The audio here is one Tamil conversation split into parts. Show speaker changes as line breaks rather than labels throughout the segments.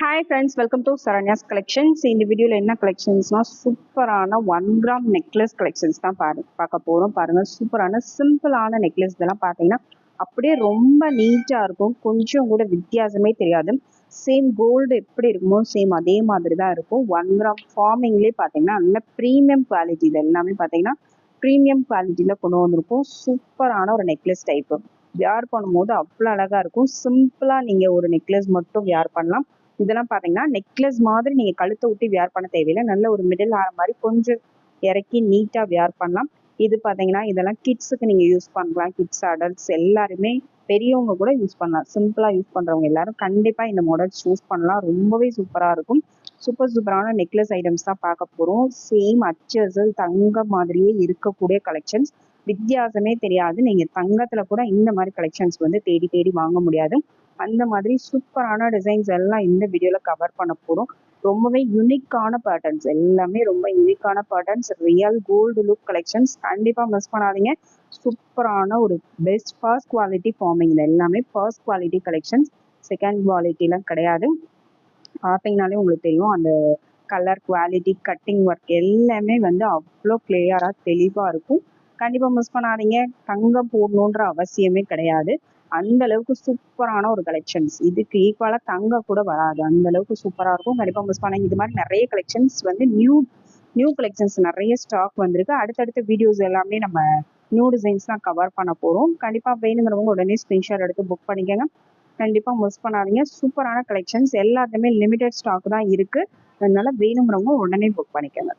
Hi friends welcome to Saranya's collections இந்த வீடியோவில் என்ன கலெக்ஷன்ஸ்னால் சூப்பரான ஒன் கிராம் நெக்லஸ் கலெக்ஷன்ஸ் தான் பாரு பார்க்க போகிறோம் பாருங்கள் சூப்பரான சிம்பிளான நெக்லஸ் இதெல்லாம் பார்த்தீங்கன்னா அப்படியே ரொம்ப நீட்டாக இருக்கும். கொஞ்சம் கூட வித்தியாசமே தெரியாது. சேம் கோல்டு எப்படி இருக்குமோ சேம் அதே மாதிரி தான் இருக்கும். ஒன் கிராம் ஃபார்மிங்லேயே பார்த்தீங்கன்னா நல்ல ப்ரீமியம் குவாலிட்டி இது எல்லாமே பார்த்தீங்கன்னா ப்ரீமியம் குவாலிட்டியில் கொண்டு வந்திருக்கும். சூப்பரான ஒரு நெக்லஸ் டைப்பு வியார் பண்ணும்போது அவ்வளோ அழகாக இருக்கும். சிம்பிளாக நீங்கள் ஒரு நெக்லஸ் மட்டும் வியார் பண்ணலாம். இதெல்லாம் பார்த்தீங்கன்னா நெக்லஸ் மாதிரி நீங்கள் கழுத்தை விட்டு வியர் பண்ண தேவையில்லை. நல்ல ஒரு மிடில் ஆற மாதிரி கொஞ்சம் இறக்கி நீட்டாக வியர் பண்ணலாம். இது பார்த்தீங்கன்னா இதெல்லாம் கிட்ஸுக்கு நீங்கள் யூஸ் பண்ணலாம். கிட்ஸ் அடல்ட்ஸ் எல்லாருமே பெரியவங்க கூட யூஸ் பண்ணலாம். சிம்பிளாக யூஸ் பண்ணுறவங்க எல்லாரும் கண்டிப்பாக இந்த மாடல் சூஸ் பண்ணலாம். ரொம்பவே சூப்பராக இருக்கும். சூப்பர் சூப்பரான நெக்லஸ் ஐட்டம்ஸ் தான் பார்க்க போகிறோம் சேம் அச்சசல் தங்க மாதிரியே இருக்கக்கூடிய கலெக்ஷன்ஸ் வித்தியாசமே தெரியாது. நீங்கள் தங்கத்தில் கூட இந்த மாதிரி கலெக்ஷன்ஸ் வந்து தேடி தேடி வாங்க முடியாது. அந்த மாதிரி சூப்பரான டிசைன்ஸ் எல்லாம் இந்த வீடியோவில் கவர் பண்ண போகிறோம் ரொம்பவே யூனிக்கான பேட்டர்ன்ஸ் எல்லாமே ரொம்ப யூனிக்கான patterns real gold look collections கண்டிப்பாக மிஸ் பண்ணாதீங்க. சூப்பரான ஒரு பெஸ்ட் ஃபர்ஸ்ட் குவாலிட்டி ஃபார்மிங் எல்லாமே ஃபர்ஸ்ட் குவாலிட்டி கலெக்ஷன்ஸ் செகண்ட் குவாலிட்டிலாம் கிடையாது. பார்த்தீங்கனாலே உங்களுக்கு தெரியும். அந்த கலர் குவாலிட்டி கட்டிங் ஒர்க் எல்லாமே வந்து அவ்வளோ கிளியராக தெளிவாக இருக்கும். கண்டிப்பாக மிஸ் பண்ணாதீங்க. தங்கம் போடணுன்ற அவசியமே கிடையாது. அந்த அளவுக்கு சூப்பரான ஒரு கலெக்ஷன்ஸ் இதுக்கு ஈக்குவலாக தங்க கூட வராது. அந்த அளவுக்கு சூப்பராக இருக்கும். கண்டிப்பாக மிஸ் பண்ணாங்க இது மாதிரி நிறைய கலெக்ஷன்ஸ் வந்து நியூ நியூ கலெக்ஷன்ஸ் நிறைய ஸ்டாக் வந்திருக்கு. அடுத்தடுத்த வீடியோஸ் எல்லாமே நம்ம நியூ டிசைன்ஸ் தான் கவர் பண்ண போகிறோம் கண்டிப்பாக வேணுங்கிறவங்க உடனே ஸ்க்ரீன்ஷாட் எடுத்து புக் பண்ணிக்கோங்க. கண்டிப்பாக மிஸ் பண்ணாதீங்க. சூப்பரான கலெக்ஷன்ஸ் எல்லாத்துலேயுமே லிமிடெட் ஸ்டாக் தான் இருக்குது அதனால வேணுங்கிறவங்க உடனே புக் பண்ணிக்கோங்க.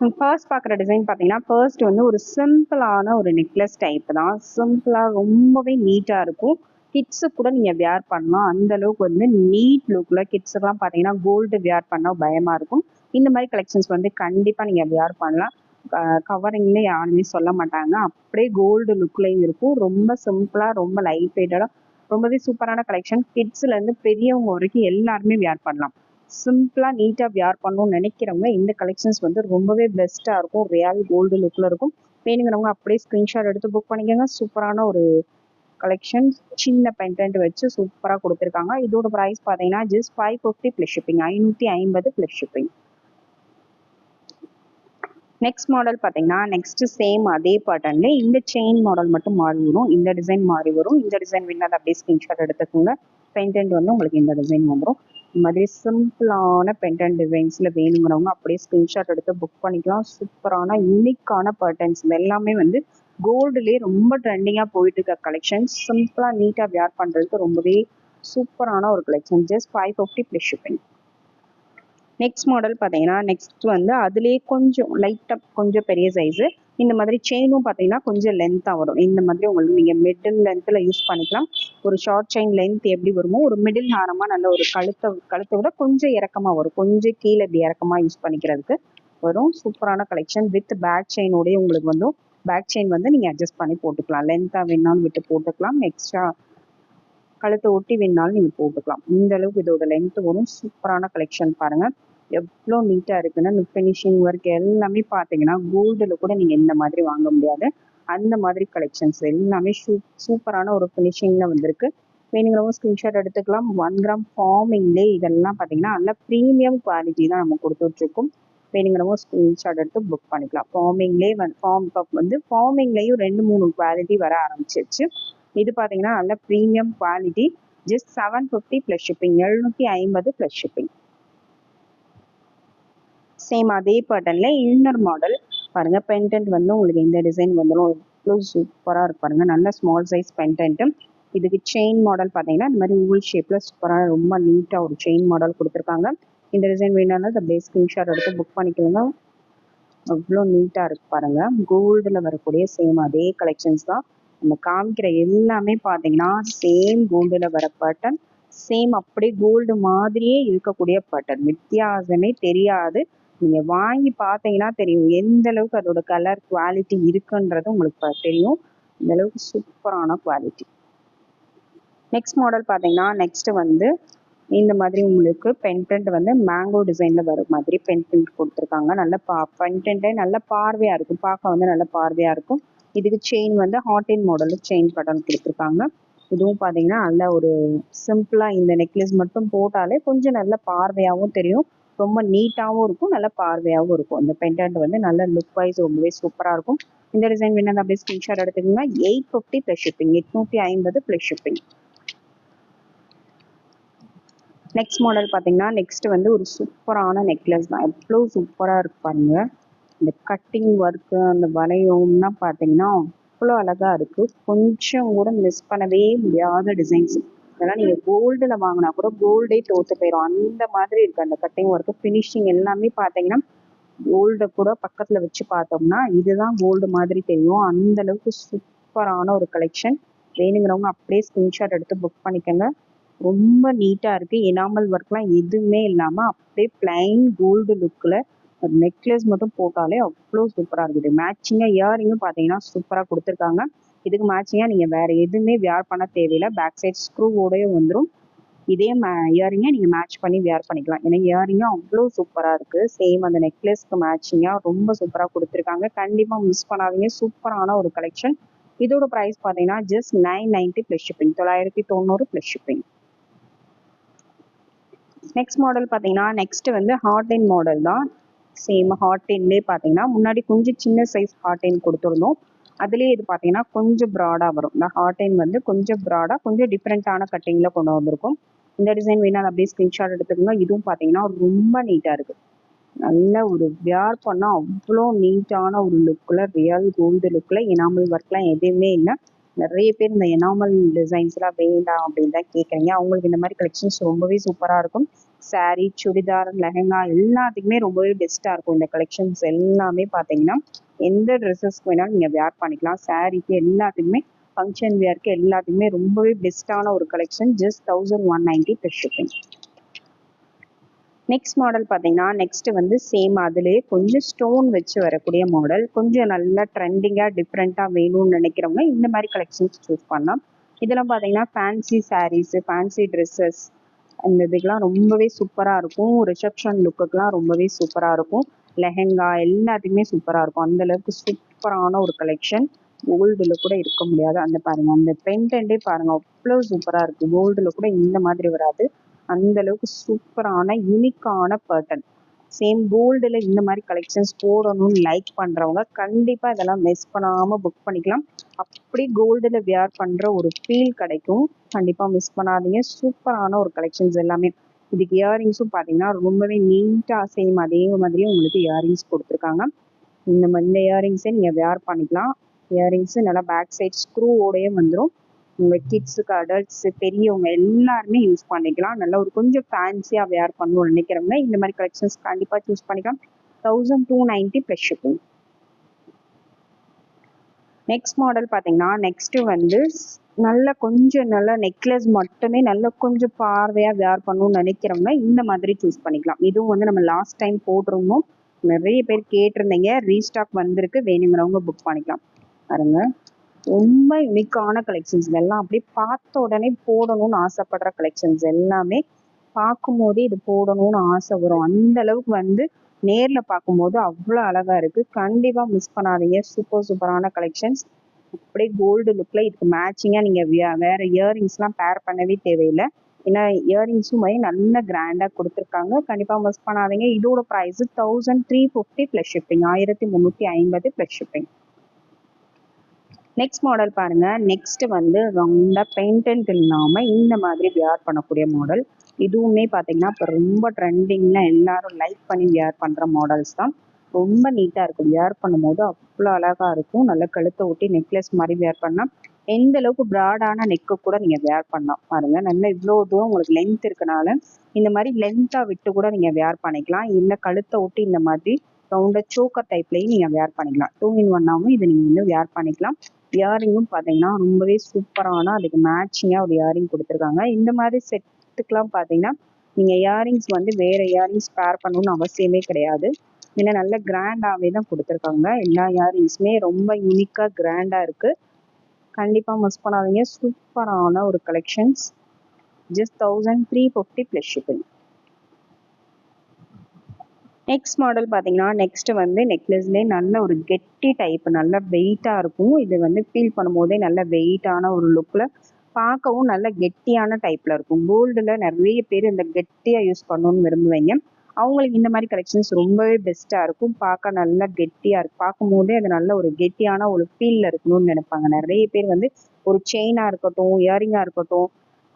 ஃபர்ஸ்ட் பார்க்குற டிசைன் பார்த்தீங்கன்னா ஃபர்ஸ்ட் வந்து ஒரு சிம்பிளான ஒரு நெக்லஸ் டைப் தான். சிம்பிளாக ரொம்பவே நீட்டாக இருக்கும். கிட்ஸு கூட நீங்கள் வியர் பண்ணலாம். அந்த அளவுக்கு வந்து நீட் லுக்கில் கிட்ஸுக்கெல்லாம் பார்த்தீங்கன்னா கோல்டு வியர் பண்ணால் பயமாக இருக்கும். இந்த மாதிரி கலெக்ஷன்ஸ் வந்து கண்டிப்பாக நீங்கள் வியர் பண்ணலாம். கவரிங்ல யாருமே சொல்ல மாட்டாங்க. அப்படியே கோல்டு லுக்லேயும் இருக்கும். ரொம்ப சிம்பிளாக ரொம்ப லைட் வெயிட்டடாக ரொம்பவே சூப்பரான கலெக்ஷன் கிட்ஸ்லேருந்து பெரியவங்க வரைக்கும் எல்லாருமே வியர் பண்ணலாம். சிம்பிளாக நீட்டாக வியார் பண்ணணும்னு நினைக்கிறவங்க இந்த கலெக்ஷன்ஸ் வந்து ரொம்பவே பெஸ்ட்டாக இருக்கும். ரியல் கோல்டு லுக்கில் இருக்கும். வேணுங்கிறவங்க அப்படியே ஸ்க்ரீன்ஷாட் எடுத்து புக் பண்ணிக்கோங்க. சூப்பரான ஒரு கலெக்ஷன் சின்ன பென்டென்ட் வச்சு சூப்பராக கொடுத்துருக்காங்க. இதோட ப்ரைஸ் பார்த்தீங்கன்னா just five fifty plus shipping ஐநூற்றி ஐம்பது ப்ளஸ் ஷிப்பிங் நெக்ஸ்ட் மாடல் பார்த்தீங்கன்னா நெக்ஸ்ட் சேம் அதே பேட்டர்ன்ல இந்த செயின் மாடல் மட்டும் மாறி வரும். இந்த டிசைன் மாறி வரும். இந்த டிசைன் வேணாலும் அப்படியே ஸ்கிரீன்ஷாட் எடுத்துக்கோங்க. பென்டென்ட் வந்து உங்களுக்கு இந்த டிசைன் வந்துடும் இந்த மாதிரி சிம்பிளான பென்டென்ட் டிசைன்ஸில் வேணுங்கிறவங்க அப்படியே ஸ்க்ரீன்ஷாட் எடுத்து புக் பண்ணிக்கலாம். சூப்பரான யூனிக்கான பர்டன்ஸ் இது எல்லாமே வந்து கோல்டுலேயே ரொம்ப ட்ரெண்டிங்காக போயிட்டு இருக்க கலெக்ஷன்ஸ் சிம்பிளாக நீட்டாக வியர் பண்ணுறதுக்கு ரொம்பவே சூப்பரான ஒரு collection just five fifty plus shipping next model பார்த்தீங்கன்னா நெக்ஸ்ட் வந்து அதுலேயே கொஞ்சம் லைட்டாக கொஞ்சம் பெரிய சைஸு இந்த மாதிரி செயினும் பார்த்தீங்கன்னா கொஞ்சம் லென்த்தாக வரும். இந்த மாதிரி உங்களுக்கு நீங்கள் மிடில் லென்த்தில் யூஸ் பண்ணிக்கலாம். ஒரு ஷார்ட் செயின் லென்த் எப்படி வருமோ ஒரு மிடில் ஹாரமாக நல்ல ஒரு கழுத்தை கழுத்தை விட கொஞ்சம் இறக்கமாக வரும். கொஞ்சம் கீழே இப்படி இறக்கமாக யூஸ் பண்ணிக்கிறதுக்கு வரும். சூப்பரான கலெக்ஷன் வித் பேக் செயினோடய உங்களுக்கு வந்து பேக் செயின் வந்து நீங்கள் அட்ஜஸ்ட் பண்ணி போட்டுக்கலாம். லென்த்தாக வேணாலும் விட்டு போட்டுக்கலாம். எக்ஸ்ட்ரா கழுத்தை ஒட்டி வேணாலும் நீங்கள் போட்டுக்கலாம். இந்த அளவுக்கு இதோட லென்த் வரும். சூப்பரான கலெக்ஷன் பாருங்கள் எவ்வளோ நீட்டாக இருக்குன்னு ஃபினிஷிங் ஒர்க் எல்லாமே பார்த்தீங்கன்னா கோல்டில் கூட நீங்கள் இந்த மாதிரி வாங்க முடியாது. அந்த மாதிரி கலெக்ஷன்ஸ் எல்லாமே சூ சூப்பரான ஒரு ஃபினிஷிங்கில் வந்திருக்கு. வேணுங்கிறவங்க ஸ்க்ரீன்ஷாட் எடுத்துக்கலாம். ஒன் கிராம் ஃபார்மிங்லே இதெல்லாம் பார்த்தீங்கன்னா நல்ல ப்ரீமியம் குவாலிட்டி தான் நம்ம கொடுத்துட்ருக்கோம். வேணுங்கிறவங்க ஸ்க்ரீன்ஷாட் எடுத்து புக் பண்ணிக்கலாம். ஃபார்மிங்லேயே வந்து ஃபார்ம் கப் வந்து ஃபார்மிங்லேயும் ரெண்டு மூணு குவாலிட்டி வர ஆரம்பிச்சிருச்சு. இது பார்த்தீங்கன்னா நல்ல premium quality just seven fifty plus shipping எழுநூற்றி ஐம்பது ப்ளஸ் ஷிப்பிங் சேம் அதே பேட்டர்னில் இன்னர் மாடல் பாருங்கள் பென்டென்ட் வந்து உங்களுக்கு இந்த டிசைன் வந்துடும் எவ்வளோ சூப்பராக இருக்கு பாருங்கள் நல்ல ஸ்மால் சைஸ் பென்டென்ட்டு இதுக்கு செயின் மாடல் பார்த்தீங்கன்னா இந்த மாதிரி ஊல் ஷேப்பில் சூப்பராக ரொம்ப நீட்டாக ஒரு செயின் மாடல் கொடுத்துருக்காங்க. இந்த டிசைன் வேணாலும் இந்த பேஸ் ஸ்க்ரீன்ஷாட் எடுத்து புக் பண்ணிக்கோங்க. அவ்வளோ நீட்டாக இருக்கு பாருங்கள் கோல்டில் வரக்கூடிய சேம் அதே கலெக்ஷன்ஸ் தான். நம்ம காமிக்கிற எல்லாமே பார்த்தீங்கன்னா சேம் கோல்டில் வர பேட்டர்ன் சேம் அப்படியே கோல்டு மாதிரியே இருக்கக்கூடிய பேட்டர்ன் வித்தியாசமே தெரியாது. நீங்கள் வாங்கி பார்த்தீங்கன்னா தெரியும். எந்த அளவுக்கு அதோட கலர் குவாலிட்டி இருக்குன்றது உங்களுக்கு தெரியும். இந்த அளவுக்கு சூப்பரான குவாலிட்டி நெக்ஸ்ட் மாடல் பார்த்தீங்கன்னா நெக்ஸ்ட் வந்து இந்த மாதிரி உங்களுக்கு பென்டென்ட் வந்து மேங்கோ டிசைனில் வர மாதிரி பென்டென்ட் கொடுத்துருக்காங்க. நல்ல பா பென்டென்ட்டே நல்ல பார்வையாக இருக்கும். பார்க்க வந்து நல்ல பார்வையாக இருக்கும். இதுக்கு செயின் வந்து ஹாட்டின் மாடலில் செயின் பட்டன் கொடுத்துருக்காங்க. இதுவும் பார்த்தீங்கன்னா நல்ல ஒரு சிம்பிளாக இந்த நெக்லஸ் மட்டும் போட்டாலே கொஞ்சம் நல்ல பார்வையாகவும் தெரியும். ரொம்ப நீட்டாகவும் இருக்கும் நல்ல பார்வையாகவும் இருக்கும். இந்த பெண்டன்ட் வந்து நல்ல லுக் வைஸ் ரொம்பவே சூப்பராக இருக்கும். இந்த டிசைன் வேணும் அப்படியே ஸ்கிரீன்ஷாட் எடுத்துக்கோங்க. எயிட் ஃபிஃப்டி ப்ளஸ் ஷிப்பிங் எட்நூற்றி ஐம்பது ப்ளஸ் ஷிப்பிங் நெக்ஸ்ட் மாடல் பார்த்தீங்கன்னா நெக்ஸ்ட் வந்து ஒரு சூப்பரான நெக்லஸ் தான். எவ்வளோ சூப்பராக இருக்கு பாருங்க. இந்த கட்டிங் ஒர்க்கு அந்த வளையம்னா பார்த்தீங்கன்னா அவ்வளோ அழகாக இருக்குது கொஞ்சம் கூட மிஸ் பண்ணவே முடியாத டிசைன்ஸ் இதெல்லாம் நீங்கள் கோல்டில் வாங்கினா கூட கோல்டே தோற்று போயிடும் அந்த மாதிரி இருக்கு. அந்த கட்டிங் ஒர்க்கு ஃபினிஷிங் எல்லாமே பார்த்தீங்கன்னா கோல்டை கூட பக்கத்தில் வச்சு பார்த்தோம்னா இதுதான் கோல்டு மாதிரி தெரியும். அந்த அளவுக்கு சூப்பரான ஒரு கலெக்ஷன் வேணுங்கிறவங்க அப்படியே ஸ்கிரீன்ஷாட் எடுத்து புக் பண்ணிக்கோங்க. ரொம்ப நீட்டாக இருக்குது எனாமல் ஒர்க்லாம் எதுவுமே இல்லாமல் அப்படியே பிளைன் கோல்டு லுக்கில் ஒரு நெக்லஸ் மட்டும் போட்டாலே அவ்வளோ சூப்பராக இருக்குது மேட்சிங்காக இயரிங்கும் பார்த்தீங்கன்னா சூப்பராக கொடுத்துருக்காங்க. இதுக்கு மேட்சிங்காக நீங்கள் வேறு எதுவுமே வியர் பண்ண தேவையில்லை. பேக் சைட் ஸ்க்ரூவோடய வந்துடும் இதே மே இயரிங்கை நீங்கள் மேட்ச் பண்ணி வியர் பண்ணிக்கலாம். ஏன்னா இயரிங்கும் அவ்வளோ சூப்பராக இருக்குது சேம் அந்த நெக்லஸ்க்கு மேட்சிங்காக ரொம்ப சூப்பராக கொடுத்துருக்காங்க. கண்டிப்பாக மிஸ் பண்ணாதீங்க. சூப்பரான ஒரு கலெக்ஷன் இதோட ப்ரைஸ் பார்த்தீங்கன்னா just nine ninety plus shipping தொள்ளாயிரத்தி தொண்ணூறு ப்ளஸ் ஷிப்பிங் நெக்ஸ்ட் மாடல் பார்த்தீங்கன்னா நெக்ஸ்ட் வந்து ஹார்ட் மாடல் தான். சேம் ஹார்ட் என்லேயே பார்த்தீங்கன்னா முன்னாடி கொஞ்சம் சின்ன சைஸ் ஹார்ட் என் கொடுத்துருந்தோம். அதுலேயே இது பார்த்தீங்கன்னா கொஞ்சம் ப்ராடாக வரும். இந்த ஹார்ட் டைம் வந்து கொஞ்சம் ப்ராடாக கொஞ்சம் டிஃப்ரெண்ட்டான கட்டிங்கில் கொண்டு வந்திருக்கும். இந்த டிசைன் வேணால் அப்படியே ஸ்க்ரீன்ஷாட் எடுத்துக்கோங்க. இதுவும் பார்த்தீங்கன்னா ரொம்ப நீட்டாக இருக்குது நல்ல ஒரு வியார் பண்ணால் அவ்வளோ நீட்டான ஒரு லுக்கில் ரியல் கோல்டு லுக்கில் எனாமல் ஒர்க்லாம் எதுவுமே இல்லை. நிறைய பேர் இந்த எனாமல் டிசைன்ஸ்லாம் வேண்டாம் அப்படின்னு தான் கேட்குறீங்க அவங்களுக்கு இந்த மாதிரி கலெக்ஷன்ஸ் ரொம்பவே சூப்பராக இருக்கும். சாரீ சுடிதார் லெஹங்கா எல்லாத்துக்குமே ரொம்பவே பெஸ்ட்டாக இருக்கும். இந்த கலெக்ஷன்ஸ் எல்லாமே பார்த்தீங்கன்னா எந்த ட்ரெஸ்ஸஸ்க்கு வேணாலும் நீங்கள் வேர் பண்ணிக்கலாம். சாரீக்கு எல்லாத்துக்குமே ஃபங்க்ஷன் வேர்க்கு எல்லாத்துக்குமே ரொம்பவே பெஸ்ட்டான ஒரு collection just thousand one ninety plus shipping next model பார்த்தீங்கன்னா நெக்ஸ்ட் வந்து சேம் அதுலேயே கொஞ்சம் ஸ்டோன் வச்சு வரக்கூடிய மாடல் கொஞ்சம் நல்லா ட்ரெண்டிங்காக டிஃப்ரெண்ட்டாக வேணும்னு நினைக்கிறவங்க இந்த மாதிரி கலெக்ஷன்ஸ் சூஸ் பண்ணலாம். இதெல்லாம் பார்த்தீங்கன்னா ஃபேன்சி சாரீஸு ஃபேன்சி ட்ரெஸ்ஸஸ் அந்த இதுக்கெலாம் ரொம்பவே சூப்பராக இருக்கும். ரிசப்ஷன் லுக்குக்கெலாம் ரொம்பவே சூப்பராக இருக்கும். லெஹெங்கா எல்லாத்துக்குமே சூப்பராக இருக்கும். அந்த அளவுக்கு சூப்பரான ஒரு கலெக்ஷன் கோல்டில் கூட இருக்க முடியாது. அந்த பாருங்க. அந்த பென்டென்ட்டே பாருங்க. அவ்வளோ சூப்பராக இருக்குது கோல்டில் கூட இந்த மாதிரி வராது. அந்த அளவுக்கு சூப்பரான யூனிக்கான பேட்டர்ன் சேம் கோல்டில் இந்த மாதிரி கலெக்ஷன்ஸ் போடணும்னு லைக் பண்ணுறவங்க கண்டிப்பாக இதெல்லாம் மிஸ் பண்ணாமல் புக் பண்ணிக்கலாம். அப்படி கோல்டில் வியர் பண்ணுற ஒரு ஃபீல் கிடைக்கும். கண்டிப்பாக மிஸ் பண்ணாதீங்க. சூப்பரான ஒரு கலெக்ஷன்ஸ் எல்லாமே. இதுக்கு இயரிங்ஸும் பார்த்தீங்கன்னா ரொம்பவே நீட்டாக சேம் அதே மாதிரியே உங்களுக்கு இயரிங்ஸ் கொடுத்துருக்காங்க. இந்த இந்த இயரிங்ஸே நீங்கள் வியர் பண்ணிக்கலாம். இயரிங்ஸு நல்லா பேக் சைட் ஸ்க்ரூவோடையே வந்துடும் உங்கள் கிட்ஸுக்கு அடல்ட்ஸு பெரியவங்க எல்லாருமே யூஸ் பண்ணிக்கலாம். நல்லா ஒரு கொஞ்சம் ஃபேன்சியாக வேர் பண்ணணும்னு நினைக்கிறவங்க இந்த மாதிரி கலெக்ஷன்ஸ் கண்டிப்பாக சூஸ் பண்ணிக்கலாம். Thousand two ninety plus shipping next model பார்த்தீங்கன்னா நெக்ஸ்ட்டு வந்து நல்ல கொஞ்சம் நல்ல நெக்லஸ் மட்டுமே நல்ல கொஞ்சம் பார்வையாக வேர் பண்ணணும்னு நினைக்கிறவங்க இந்த மாதிரி சூஸ் பண்ணிக்கலாம். இதுவும் வந்து நம்ம லாஸ்ட் டைம் போட்டிருந்தோம். நிறைய பேர் கேட்டிருந்தீங்க. ரீஸ்டாக் வந்திருக்கு. வேணுங்கிறவங்க புக் பண்ணிக்கலாம். பாருங்கள் ரொம்ப யுனிக்கான கலெக்ஷன்ஸ் இதெல்லாம் அப்படியே பார்த்த உடனே போடணும்னு ஆசைப்படுற கலெக்ஷன்ஸ் எல்லாமே பார்க்கும்போதே இது போடணும்னு ஆசை வரும். அந்த அளவுக்கு வந்து நேரில் பார்க்கும்போது அவ்வளோ அழகா இருக்கு. கண்டிப்பாக மிஸ் பண்ணாதீங்க. சூப்பர் சூப்பரான கலெக்ஷன்ஸ் அப்படியே கோல்டு லுக்கில் இதுக்கு மேட்சிங்காக நீங்கள் வேற இயரிங்ஸ்லாம் பேர் பண்ணவே தேவையில்லை. ஏன்னா இயரிங்ஸும் மாதிரி நல்ல கிராண்டாக கொடுத்துருக்காங்க. கண்டிப்பாக மிஸ் பண்ணாதீங்க. இதோட price thousand three fifty plus shipping ஆயிரத்தி முந்நூற்றி ஐம்பது ப்ளஸ் ஷிப்பிங் நெக்ஸ்ட் மாடல் பாருங்க. நெக்ஸ்ட் வந்து ரொம்ப பெயிண்டன்ட் இல்லாம இந்த மாதிரி வியர் பண்ணக்கூடிய மாடல் இதுவுமே பார்த்தீங்கன்னா இப்போ ரொம்ப ட்ரெண்டிங்ல எல்லாரும் லைக் பண்ணி வியர் பண்ற மாடல்ஸ் தான். ரொம்ப நீட்டா இருக்கும். வியர் பண்ணும்போது அவ்வளோ அழகா இருக்கும். நல்லா கழுத்தை ஒட்டி நெக்லஸ் மாதிரி வியர் பண்ணா எந்த அளவுக்கு ப்ராடான நெக்கு கூட நீங்க வேர் பண்ணலாம். பாருங்க. நல்லா இவ்வளோ தூரம் உங்களுக்கு லென்த் இருக்கனால இந்த மாதிரி லென்த்தா விட்டு கூட நீங்க வியர் பண்ணிக்கலாம். இல்லை கழுத்தை ஒட்டி இந்த மாதிரி ரவுண்டா சோக்கர் டைப்லயும் நீங்க வியர் பண்ணிக்கலாம். டூ இன் ஒன்னாகவும் இதை நீங்க வந்து வியர் பண்ணிக்கலாம். இயரிங்கும் பார்த்தீங்கன்னா ரொம்பவே சூப்பரான அதுக்கு மேட்சிங்காக ஒரு இயரிங் கொடுத்துருக்காங்க. இந்த மாதிரி செட்டுக்கெலாம் பார்த்தீங்கன்னா நீங்கள் இயரிங்ஸ் வந்து வேறு இயரிங்ஸ் பேர் பண்ணணும்னு அவசியமே கிடையாது. ஏன்னா நல்ல கிராண்டாகவே தான் கொடுத்துருக்காங்க. எல்லா இயரிங்ஸுமே ரொம்ப யூனிக்காக கிராண்டாக இருக்குது கண்டிப்பாக மிஸ் பண்ணாதீங்க. சூப்பரான ஒரு collections just thousand three fifty plus shipping next model பார்த்தீங்கன்னா நெக்ஸ்ட் வந்து நெக்லஸ்லேயே நல்ல ஒரு கெட்டி டைப் நல்ல வெயிட்டாக இருக்கும். இது வந்து ஃபீல் பண்ணும்போதே நல்ல வெயிட்டான ஒரு லுக்கில் பார்க்கவும் நல்ல கெட்டியான டைப்பில் இருக்கும். கோல்டில் நிறைய பேர் இந்த கெட்டியாக யூஸ் பண்ணணும்னு விரும்புவீங்க. அவங்களுக்கு இந்த மாதிரி கலெக்ஷன்ஸ் ரொம்பவே பெஸ்ட்டாக இருக்கும். பார்க்க நல்லா கெட்டியாக இருக்கும் பார்க்கும்போதே அது நல்ல ஒரு கெட்டியான ஒரு ஃபீலில் இருக்கணும்னு நினைப்பாங்க. நிறைய பேர் வந்து ஒரு செயினாக இருக்கட்டும் இயரிங்காக இருக்கட்டும்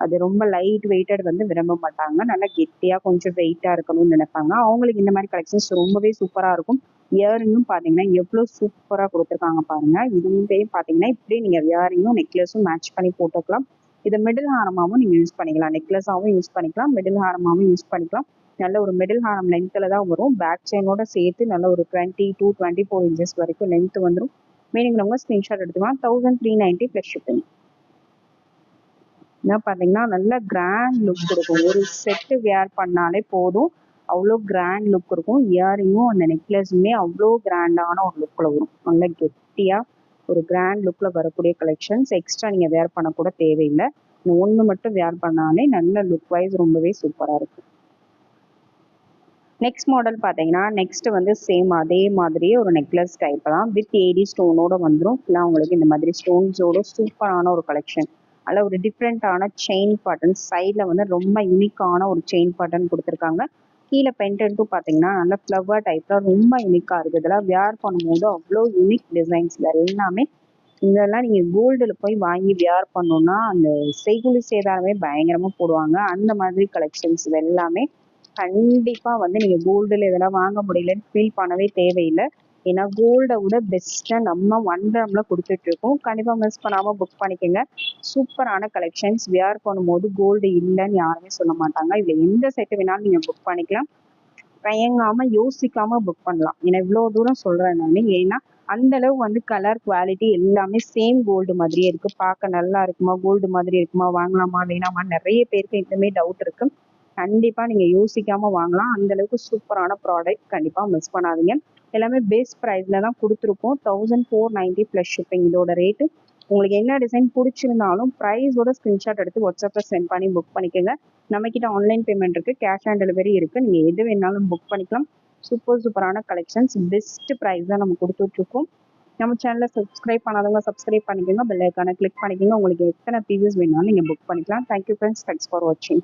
அது ரொம்ப லைட் வெயிட்டட் வந்து விரும்ப மாட்டாங்க. நல்லா கெட்டியாக கொஞ்சம் வெயிட்டாக இருக்கணும்னு நினைப்பாங்க. அவங்களுக்கு இந்த மாதிரி கலெக்ஷன்ஸ் ரொம்பவே சூப்பராக இருக்கும். இயரிங்கும் பார்த்தீங்கன்னா எவ்வளோ சூப்பராக கொடுத்துருக்காங்க பாருங்க. இதுவும் பார்த்தீங்கன்னா இப்படியே நீங்கள் இயரிங்கும் நெக்லஸும் மேட்ச் பண்ணி போட்டுக்கலாம். இதை மிடில் ஹாரமாகவும் நீங்கள் யூஸ் பண்ணிக்கலாம். நெக்லஸாகவும் யூஸ் பண்ணிக்கலாம். மிடில் ஹாரமாகவும் யூஸ் பண்ணிக்கலாம். நல்ல ஒரு மிடில் ஹாரம் லென்த்தில் தான் வரும். பேக் செயினோட சேர்த்து நல்ல ஒரு twenty two twenty four inches வரைக்கும் லென்த் வந்துடும் மீனிங்கிறவங்க ஸ்க்ரீன்ஷாட் எடுத்துக்கலாம். Thousand three ninety plus shipping என்ன பார்த்தீங்கன்னா நல்ல கிராண்ட் லுக் இருக்கும் ஒரு செட்டு வேர் பண்ணாலே போதும். அவ்வளோ கிராண்ட் லுக் இருக்கும். இயரிங்கும் அந்த நெக்லஸுமே அவ்வளோ கிராண்டான ஒரு லுக்கில் வரும். நல்ல கெட்டியாக ஒரு கிராண்ட் லுக்கில் வரக்கூடிய கலெக்ஷன்ஸ் எக்ஸ்ட்ரா நீங்கள் வேர் பண்ணக்கூட தேவையில்லை. ஒன்று மட்டும் வேர் பண்ணாலே நல்ல லுக் வைஸ் ரொம்பவே சூப்பராக இருக்கும். நெக்ஸ்ட் மாடல் பார்த்தீங்கன்னா நெக்ஸ்ட் வந்து சேம் அதே மாதிரியே ஒரு நெக்லஸ் டைப் தான். வித் ஏடி ஸ்டோனோட வந்துடும் ஃபுல்லாக உங்களுக்கு இந்த மாதிரி ஸ்டோன்ஸோட சூப்பரான ஒரு கலெக்ஷன் அதில் ஒரு டிஃப்ரெண்ட்டான செயின் பாட்டன் சைடில் வந்து ரொம்ப யூனிக்கான ஒரு செயின் பாட்டன் கொடுத்துருக்காங்க. கீழே பென்டென்ட்டும் பார்த்தீங்கன்னா நல்ல ஃப்ளவர் டைப்பில் ரொம்ப யூனிக்காக இருக்குது இதெல்லாம் வேர் பண்ணும்போது அவ்வளோ யூனிக் டிசைன்ஸ் எல்லாமே இதெல்லாம் நீங்கள் கோல்டில் போய் வாங்கி வியர் பண்ணோன்னா அந்த செய்குலி சேதாரமே பயங்கரமாக போடுவாங்க. அந்த மாதிரி கலெக்ஷன்ஸ் இது எல்லாமே கண்டிப்பாக வந்து நீங்கள் கோல்டில் இதெல்லாம் வாங்க முடியலன்னு ஃபீல் பண்ணவே தேவையில்லை. ஏன்னா கோல்டை விட பெஸ்ட்டாக நம்ம ஒன் கிராமில் கொடுத்துட்ருக்கோம். கண்டிப்பாக மிஸ் பண்ணாமல் புக் பண்ணிக்கோங்க. சூப்பரான கலெக்ஷன்ஸ் வியர் பண்ணும்போது கோல்டு இல்லைன்னு யாருமே சொல்ல மாட்டாங்க. இதில் எந்த செட்டு வேணாலும் நீங்கள் புக் பண்ணிக்கலாம். தயங்காமல் யோசிக்காமல் புக் பண்ணலாம். ஏன்னா இவ்வளோ தூரம் சொல்கிறேன் நான். ஏன்னா அந்த அளவு வந்து கலர் குவாலிட்டி எல்லாமே சேம் கோல்டு மாதிரியே இருக்கு. பார்க்க நல்லா இருக்குமா? கோல்டு மாதிரி இருக்குமா? வாங்கலாமா? வேணாமா? நிறைய பேருக்கு இன்னுமே டவுட் இருக்கு. கண்டிப்பா நீங்க யோசிக்காம வாங்கலாம். அந்த அளவுக்கு சூப்பரான ப்ராடக்ட் கண்டிப்பா மிஸ் பண்ணாதீங்க. எல்லாமே பேஸ் ப்ரைஸில் தான் கொடுத்துருக்கோம். Thousand four ninety plus shipping இதோட ரேட்டு உங்களுக்கு என்ன டிசைன் பிடிச்சிருந்தாலும் ப்ரைஸோட ஸ்க்ரீன்ஷாட் எடுத்து வாட்ஸ்அப்பில் சென்ட் பண்ணி புக் பண்ணிக்கோங்க. நம்மக்கிட்ட ஆன்லைன் பேமெண்ட் இருக்குது கேஷ் ஆன் டெலிவரி இருக்குது நீங்கள் எது வேணாலும் புக் பண்ணிக்கலாம். சூப்பர் சூப்பரான கலெக்ஷன்ஸ் பெஸ்ட் ப்ரைஸ் தான் நம்ம கொடுத்துட்ருக்கோம். நம்ம சேனலை சப்ஸ்கிரைப் பண்ணாதவங்க சப்ஸ்கிரைப் பண்ணிக்கோங்க. பெல்லைக்கான கிளிக் பண்ணிக்கோங்க. உங்களுக்கு எத்தனை பீசஸ் வேணாலும் நீங்கள் புக் பண்ணிக்கலாம். தேங்க்யூ ஃப்ரெண்ட்ஸ் தேங்க்ஸ் ஃபார் வாட்சிங்